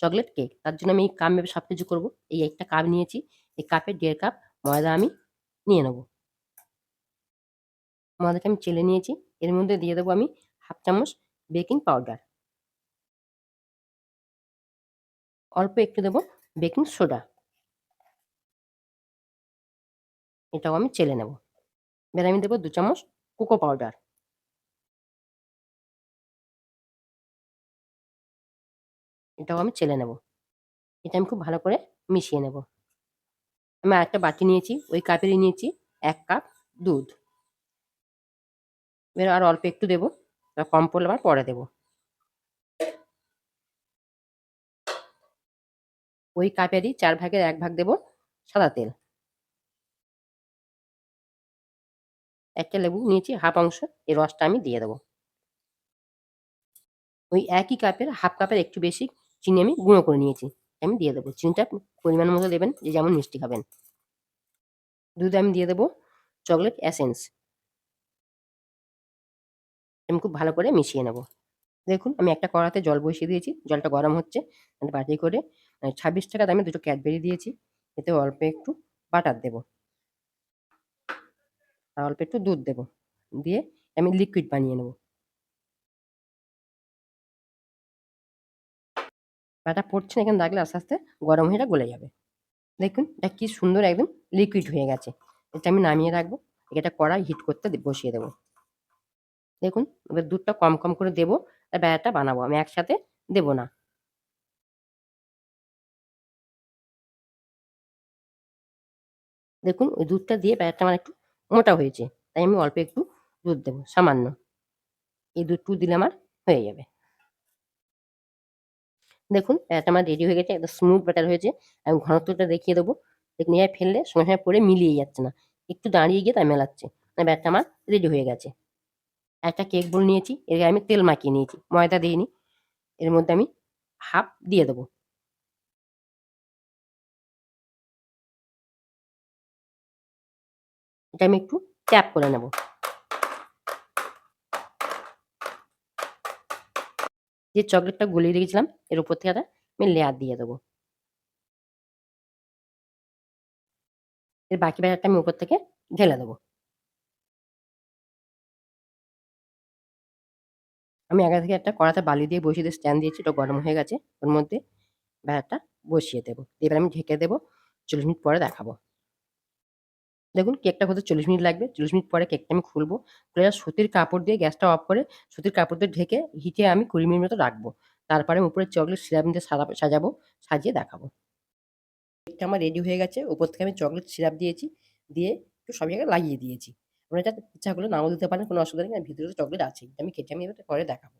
Chocolate cake তার জন্য আমি মেপে সব কিছু করব। এই একটা কাপ নিয়েছি। এই কাপে দেড় কাপ ময়দা আমি নিয়ে নেব। ময়দাটা আমি চেলে নিয়েছি। এর মধ্যে দিয়ে দেবো আমি হাফ চামচ বেকিং পাউডার অল্প একটু দেবো বেকিং সোডা এটাও আমি চেলে নেব। এবার আমি দেবো দু চামচ কোকো পাউডার এটাও আমি চেলে নেব। এটা আমি খুব ভালো করে মিশিয়ে নেব। আমি আরেকটা বাটি নিয়েছি, ওই কাপেরই নিয়েছি, এক কাপ দুধ। এবার আর অল্প একটু দেবো কম পড়লে আবার পরে দেবো। ওই কাপেরই চার ভাগের এক ভাগ দেবো সাদা তেল। একটা লেবু নিয়েছি, হাফ অংশ, এই রসটা আমি দিয়ে দেবো। ওই একই কাপের, হাফ কাপের একটু বেশি চিনি আমি গুঁড়ো করে নিয়েছি। আমি দিয়ে দেবো। চিনিটা পরিমাণ মতো দেবেন, যে যেমন মিষ্টি খাবেন। দুধে আমি দিয়ে দেবো চকলেট অ্যাসেন্স আমি খুব ভালো করে মিশিয়ে নেব। দেখুন, আমি একটা কড়াতে জল বসিয়ে দিয়েছি। জলটা গরম হচ্ছে। বাটি করে ছাব্বিশ টাকা দামে দুটো ক্যাডবেরি দিয়েছি। এতে অল্প একটু বাটার দেবো। আর অল্প একটু দুধ দেবো। দিয়ে আমি লিকুইড বানিয়ে নেব। বাটা পড়ছে না, এখানে রাখলে আস্তে আস্তে গরম হয়ে এটা গলে যাবে। দেখুন, এটা কি সুন্দর একদম লিকুইড হয়ে গেছে। এটা আমি নামিয়ে রাখব এটা কড়াই হিট করতে বসিয়ে দেবো। দেখুন, এবার দুধটা কম কম করে দেবো, আর ব্যাটারটা বানাবো। আমি একসাথে দেবো না। দেখুন, ওই দুধটা দিয়ে ব্যাটারটা আমার একটু মোটা হয়েছে, তাই আমি অল্প একটু দুধ দেবো, সামান্য। এই দুধটু দিলে আমার হয়ে যাবে। দেখুন ব্যাটার আমার রেডি হয়ে গেছে, একদম স্মুথ ব্যাটার হয়েছে। আমি ঘনত্বটা দেখিয়ে দেবো। নিয়ে ফেললে সঙ্গে সঙ্গে পরে মিলিয়ে যাচ্ছে না। একটু দাঁড়িয়ে গিয়ে তাই মেলাচ্ছে। ব্যাটারটা আমার রেডি হয়ে গেছে। একটা কেক বোল নিয়েছি, এর আমি তেল মাখিয়ে নিয়েছি, ময়দা দিইনি। এর মধ্যে আমি হাফ দিয়ে দেবো। এটা আমি একটু ট্যাপ করে নেব। যে চকলেটটা গলিয়ে রেখেছিলাম, এর উপর থেকে আমি লেয়ার দিয়ে দেবো। এর বাকি ব্যাটারটা আমি উপর থেকে ঢেলে দেবো। আমি আগে থেকে একটা কড়াতে বালি দিয়ে বসিয়ে দিয়ে স্ট্যান্ড দিয়েছি ওটা গরম হয়ে গেছে। ওর মধ্যে ব্যাটারটা বসিয়ে দেবো। এবার আমি ঢেকে দেবো, চল্লিশ মিনিট পরে দেখাবো। দেখুন কেকটা হতে চল্লিশ মিনিট লাগবে। চল্লিশ মিনিট পরে কেকটা আমি খুলবো। খুলে সুতির কাপড় দিয়ে গ্যাসটা অফ করে সুতির কাপড় দিয়ে ঢেকে হিটে আমি কুড়ি মিনিট মতো রাখব। তারপরে আমি উপরে চকলেট সিরাপ দিয়ে সাজাবো, সাজিয়ে দেখাবো। কেকটা আমার রেডি হয়ে গেছে। উপর থেকে আমি চকলেট সিরাপ দিয়েছি, দিয়ে একটু সব জায়গায় লাগিয়ে দিয়েছি। আপনারা এটা ইচ্ছা করলে নাও দিতে পারেন, কোনো অসুবিধা নেই ভিতরে চকলেট আছেই। আমি কেটে আমি এবার পরে দেখাবো।